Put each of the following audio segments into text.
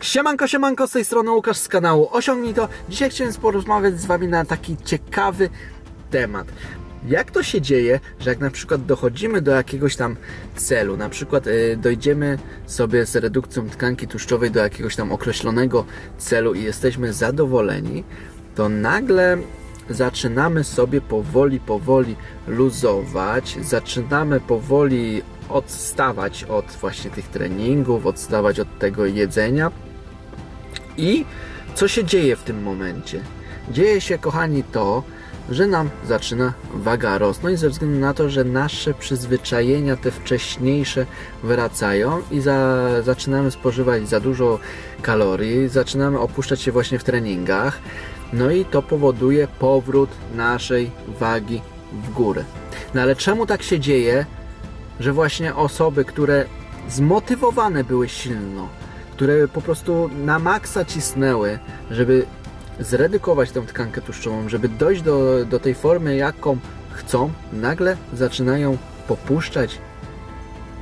Siemanko, siemanko, z tej strony Łukasz z kanału Osiągnij to. Dzisiaj chciałem porozmawiać z Wami na taki ciekawy temat. Jak to się dzieje, że jak na przykład dochodzimy do jakiegoś tam celu, na przykład y, dojdziemy sobie z redukcją tkanki tłuszczowej do jakiegoś tam określonego celu i jesteśmy zadowoleni, to nagle zaczynamy sobie powoli, powoli luzować, zaczynamy powoli odstawać od właśnie tych treningów, odstawać od tego jedzenia. I co się dzieje w tym momencie? Dzieje się, kochani, to, że nam zaczyna waga rosnąć ze względu na to, że nasze przyzwyczajenia te wcześniejsze wracają i za, zaczynamy spożywać za dużo kalorii, zaczynamy opuszczać się właśnie w treningach, no i to powoduje powrót naszej wagi w górę. No ale czemu tak się dzieje, że właśnie osoby, które zmotywowane były silno, które po prostu na maksa cisnęły, żeby zredukować tę tkankę tłuszczową, żeby dojść do, do tej formy, jaką chcą, nagle zaczynają popuszczać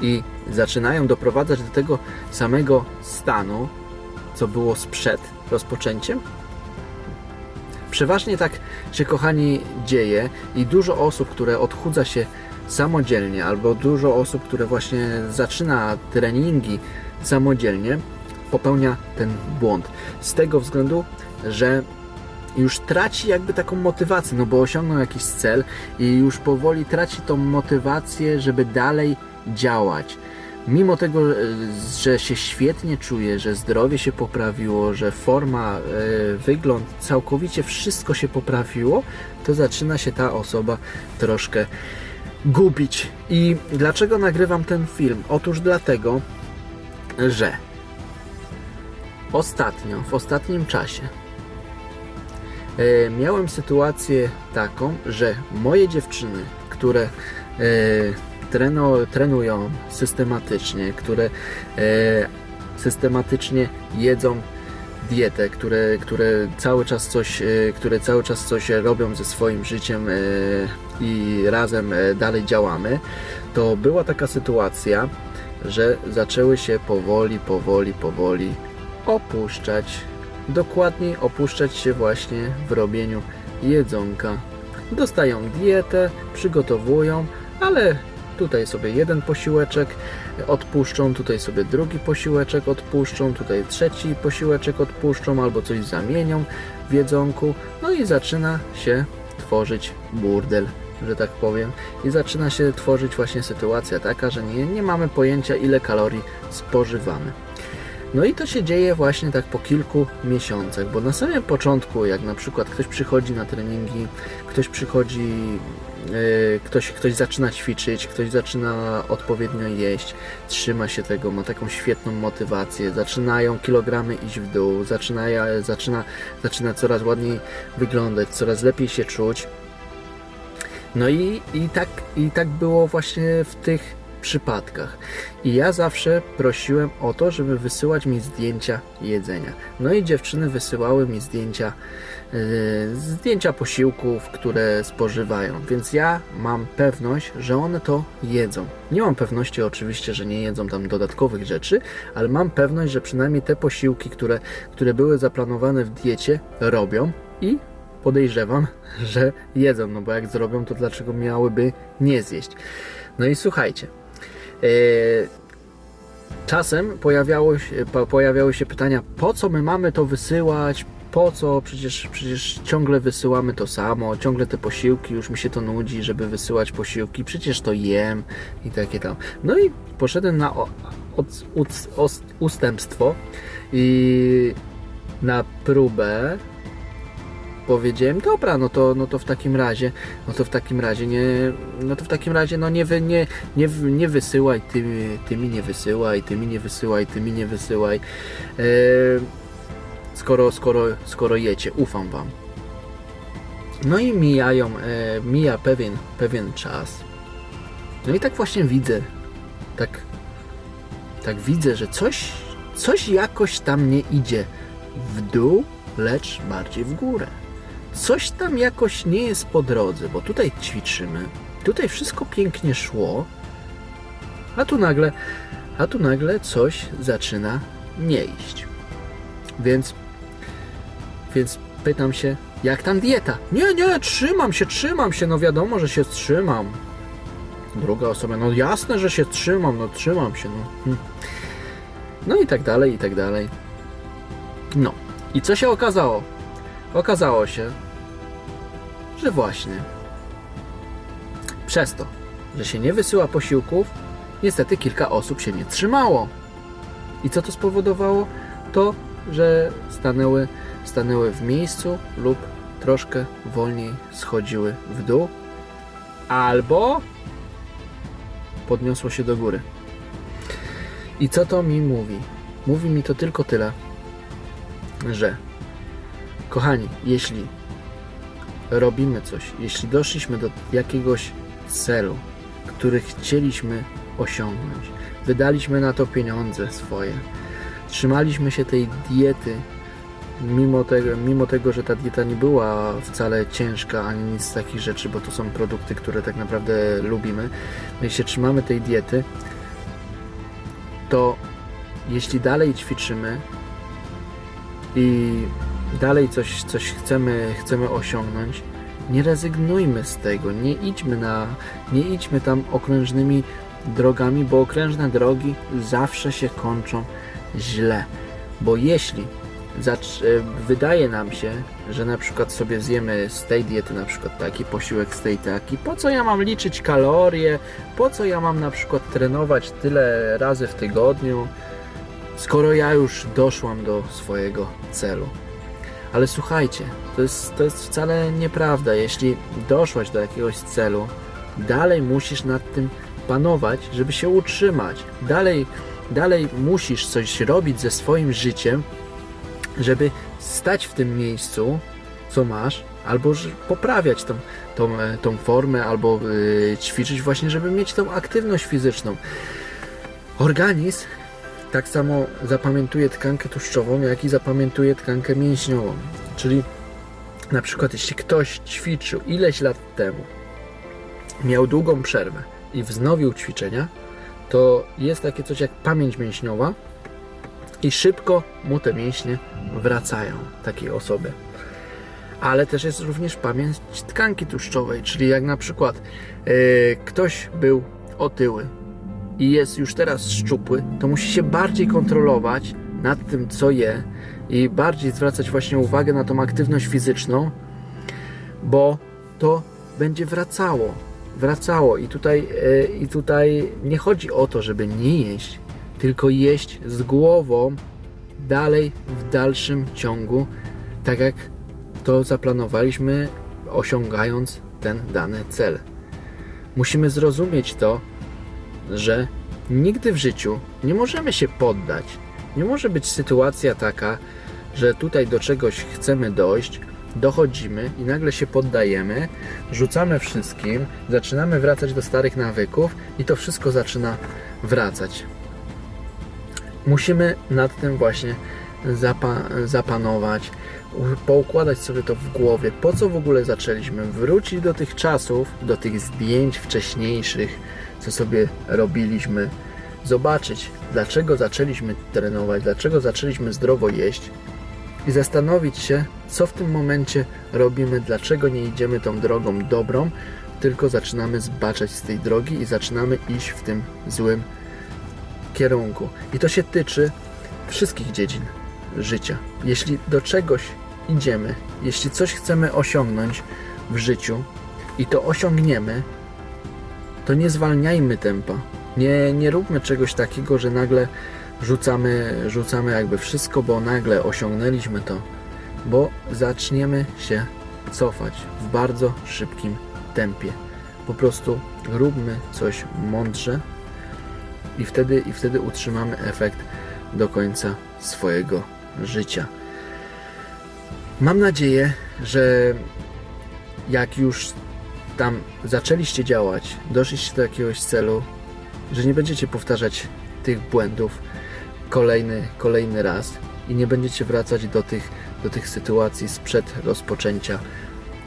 i zaczynają doprowadzać do tego samego stanu, co było sprzed rozpoczęciem? Przeważnie tak się, kochani, dzieje i dużo osób, które odchudza się samodzielnie, albo dużo osób, które właśnie zaczyna treningi samodzielnie, popełnia ten błąd. Z tego względu, że już traci jakby taką motywację, no bo osiągnął jakiś cel i już powoli traci tą motywację, żeby dalej działać. Mimo tego, e, że się świetnie czuje, że zdrowie się poprawiło, że forma, e, wygląd, całkowicie wszystko się poprawiło, to zaczyna się ta osoba troszkę gubić. I dlaczego nagrywam ten film? Otóż dlatego, że ostatnio, w ostatnim czasie. E, miałem sytuację taką, że moje dziewczyny, które e, treno, trenują systematycznie, które e, systematycznie jedzą dietę, które, które cały czas coś, e, które cały czas coś robią ze swoim życiem e, i razem e, dalej działamy, to była taka sytuacja, że zaczęły się powoli, powoli, powoli opuszczać. Dokładniej opuszczać się właśnie w robieniu jedzonka. Dostają dietę, przygotowują, ale tutaj sobie jeden posiłeczek odpuszczą, tutaj sobie drugi posiłeczek odpuszczą, tutaj trzeci posiłeczek odpuszczą albo coś zamienią w jedzonku. No i zaczyna się tworzyć burdel, że tak powiem. I zaczyna się tworzyć właśnie sytuacja taka, że nie, nie mamy pojęcia ile kalorii spożywamy. No i to się dzieje właśnie tak po kilku miesiącach, bo na samym początku, jak na przykład ktoś przychodzi na treningi, ktoś przychodzi, yy, ktoś, ktoś zaczyna ćwiczyć, ktoś zaczyna odpowiednio jeść, trzyma się tego, ma taką świetną motywację, zaczynają kilogramy iść w dół, zaczyna, zaczyna, zaczyna coraz ładniej wyglądać, coraz lepiej się czuć. No i, i, tak, i tak było właśnie w tych przypadkach. I ja zawsze prosiłem o to, żeby wysyłać mi zdjęcia jedzenia. No i dziewczyny wysyłały mi zdjęcia, yy, zdjęcia posiłków, które spożywają. Więc ja mam pewność, że one to jedzą. Nie mam pewności oczywiście, że nie jedzą tam dodatkowych rzeczy, ale mam pewność, że przynajmniej te posiłki, które, które były zaplanowane w diecie, robią i podejrzewam, że jedzą, no bo jak zrobią, to dlaczego miałyby nie zjeść? No i słuchajcie, czasem pojawiało się, po- pojawiały się pytania, po co my mamy to wysyłać, po co, przecież, przecież ciągle wysyłamy to samo, ciągle te posiłki, już mi się to nudzi, żeby wysyłać posiłki, przecież to jem i takie tam. No i poszedłem na od, ustępstwo i na próbę powiedziałem, dobra, no to, no to w takim razie, no to w takim razie nie, no to w takim razie no nie, wy, nie, nie, nie wysyłaj, ty, ty mi nie wysyłaj, ty mi nie wysyłaj, ty mi nie wysyłaj, e, skoro, skoro, skoro jecie, ufam wam. No i mijają, e, mija pewien, pewien czas. No i tak właśnie widzę, tak, tak widzę, że coś, coś jakoś tam nie idzie w dół, lecz bardziej w górę coś tam jakoś nie jest po drodze, bo tutaj ćwiczymy, tutaj wszystko pięknie szło, a tu nagle, a tu nagle coś zaczyna nie iść. Więc, więc pytam się, jak tam dieta? Nie, nie, trzymam się, trzymam się, no wiadomo, że się trzymam. Druga osoba, no jasne, że się trzymam, no trzymam się, no. Hm. No i tak dalej, i tak dalej. No. I co się okazało? Okazało się, że właśnie przez to, że się nie wysyła posiłków, niestety kilka osób się nie trzymało. I co to spowodowało? To, że stanęły, stanęły w miejscu lub troszkę wolniej schodziły w dół, albo podniosło się do góry. I co to mi mówi? Mówi mi to tylko tyle, że kochani, jeśli robimy coś, jeśli doszliśmy do jakiegoś celu, który chcieliśmy osiągnąć, wydaliśmy na to pieniądze swoje, trzymaliśmy się tej diety, mimo tego, mimo tego, że ta dieta nie była wcale ciężka ani nic z takich rzeczy, bo to są produkty, które tak naprawdę lubimy, my się trzymamy tej diety, to jeśli dalej ćwiczymy i dalej coś, coś chcemy, chcemy osiągnąć, nie rezygnujmy z tego, nie idźmy, na, nie idźmy tam okrężnymi drogami, bo okrężne drogi zawsze się kończą źle. Bo jeśli e, wydaje nam się, że na przykład sobie zjemy z tej diety na przykład taki posiłek z tej taki, po co ja mam liczyć kalorie, po co ja mam na przykład trenować tyle razy w tygodniu, skoro ja już doszłam do swojego celu. Ale słuchajcie, to jest, to jest wcale nieprawda. Jeśli doszłaś do jakiegoś celu, dalej musisz nad tym panować, żeby się utrzymać. Dalej, dalej musisz coś robić ze swoim życiem, żeby stać w tym miejscu, co masz, albo poprawiać tą, tą, e, tą formę, albo y, ćwiczyć właśnie, żeby mieć tą aktywność fizyczną. Organizm tak samo zapamiętuje tkankę tłuszczową, jak i zapamiętuje tkankę mięśniową. Czyli na przykład jeśli ktoś ćwiczył ileś lat temu, miał długą przerwę i wznowił ćwiczenia, to jest takie coś jak pamięć mięśniowa i szybko mu te mięśnie wracają takiej osobie. Ale też jest również pamięć tkanki tłuszczowej, czyli jak na przykład yy, ktoś był otyły, i jest już teraz szczupły, to musi się bardziej kontrolować nad tym, co je i bardziej zwracać właśnie uwagę na tą aktywność fizyczną, bo to będzie wracało. Wracało i tutaj, e, i tutaj nie chodzi o to, żeby nie jeść, tylko jeść z głową dalej w dalszym ciągu, tak jak to zaplanowaliśmy, osiągając ten dany cel. Musimy zrozumieć to, że nigdy w życiu nie możemy się poddać. Nie może być sytuacja taka, że tutaj do czegoś chcemy dojść, dochodzimy i nagle się poddajemy, rzucamy wszystkim, zaczynamy wracać do starych nawyków i to wszystko zaczyna wracać. Musimy nad tym właśnie zapa- zapanować, poukładać sobie to w głowie, po co w ogóle zaczęliśmy, wrócić do tych czasów, do tych zdjęć wcześniejszych, co sobie robiliśmy, zobaczyć, dlaczego zaczęliśmy trenować, dlaczego zaczęliśmy zdrowo jeść i zastanowić się, co w tym momencie robimy, dlaczego nie idziemy tą drogą dobrą, tylko zaczynamy zbaczać z tej drogi i zaczynamy iść w tym złym kierunku. I to się tyczy wszystkich dziedzin życia. Jeśli do czegoś idziemy, jeśli coś chcemy osiągnąć w życiu i to osiągniemy, to nie zwalniajmy tempa. Nie, nie róbmy czegoś takiego, że nagle rzucamy, rzucamy jakby wszystko, bo nagle osiągnęliśmy to, bo zaczniemy się cofać w bardzo szybkim tempie. Po prostu róbmy coś mądrze i wtedy, i wtedy utrzymamy efekt do końca swojego życia. Mam nadzieję, że jak już tam zaczęliście działać, doszliście do jakiegoś celu, że nie będziecie powtarzać tych błędów kolejny, kolejny raz i nie będziecie wracać do tych, do tych sytuacji sprzed rozpoczęcia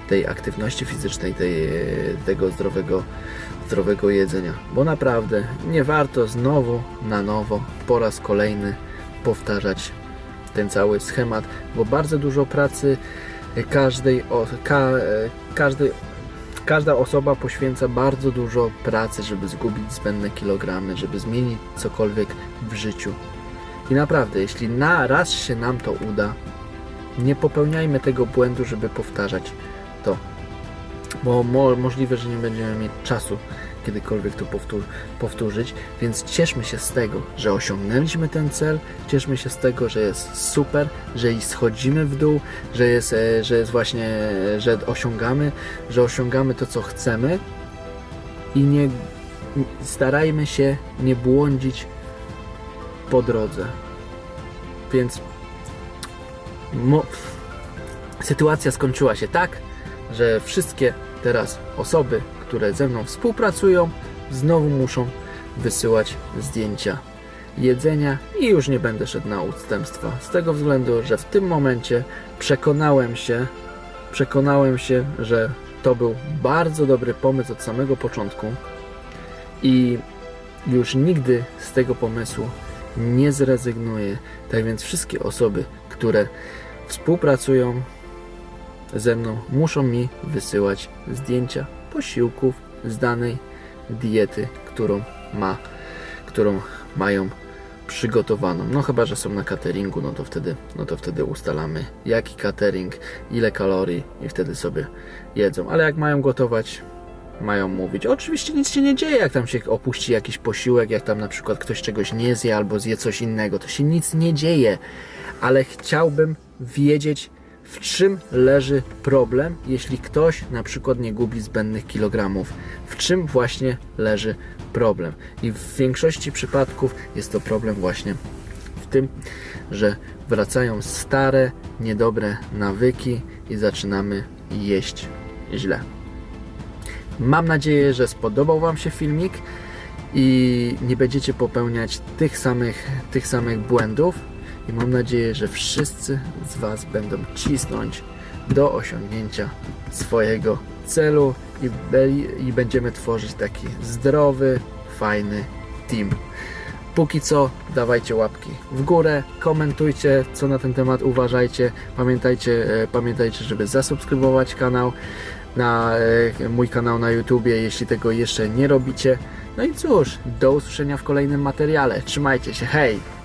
tej aktywności fizycznej, tej, tego zdrowego, zdrowego jedzenia. Bo naprawdę nie warto znowu na nowo po raz kolejny powtarzać ten cały schemat, bo bardzo dużo pracy każdej, ka, każdej każda osoba poświęca bardzo dużo pracy, żeby zgubić zbędne kilogramy, żeby zmienić cokolwiek w życiu. I naprawdę, jeśli na raz się nam to uda, nie popełniajmy tego błędu, żeby powtarzać to. Bo mo możliwe, że nie będziemy mieć czasu kiedykolwiek to powtór powtórzyć, więc cieszmy się z tego, że osiągnęliśmy ten cel, cieszmy się z tego, że jest super, że i schodzimy w dół, że jest, e, że jest właśnie, e, że osiągamy, że osiągamy to, co chcemy. I nie starajmy się nie błądzić po drodze. Więc mo- sytuacja skończyła się tak, że wszystkie teraz osoby, które ze mną współpracują, znowu muszą wysyłać zdjęcia jedzenia i już nie będę szedł na ustępstwa. Z tego względu, że w tym momencie przekonałem się, przekonałem się, że to był bardzo dobry pomysł od samego początku i już nigdy z tego pomysłu nie zrezygnuję. Tak więc wszystkie osoby, które współpracują ze mną, muszą mi wysyłać zdjęcia posiłków z danej diety, którą ma, którą mają przygotowaną. No chyba, że są na cateringu, no to wtedy, no to wtedy ustalamy jaki catering, ile kalorii i wtedy sobie jedzą. Ale jak mają gotować, mają mówić. Oczywiście nic się nie dzieje, jak tam się opuści jakiś posiłek, jak tam na przykład ktoś czegoś nie zje albo zje coś innego. To się nic nie dzieje, ale chciałbym wiedzieć, w czym leży problem, jeśli ktoś na przykład nie gubi zbędnych kilogramów. W czym właśnie leży problem? I w większości przypadków jest to problem właśnie w tym, że wracają stare, niedobre nawyki i zaczynamy jeść źle. Mam nadzieję, że spodobał Wam się filmik i nie będziecie popełniać tych samych, tych samych błędów. I mam nadzieję, że wszyscy z Was będą cisnąć do osiągnięcia swojego celu i, i będziemy tworzyć taki zdrowy, fajny team. Póki co dawajcie łapki w górę, komentujcie co na ten temat uważajcie. Pamiętajcie, e, pamiętajcie, żeby zasubskrybować kanał na e, mój kanał na YouTubie, jeśli tego jeszcze nie robicie. No i cóż, do usłyszenia w kolejnym materiale. Trzymajcie się, hej!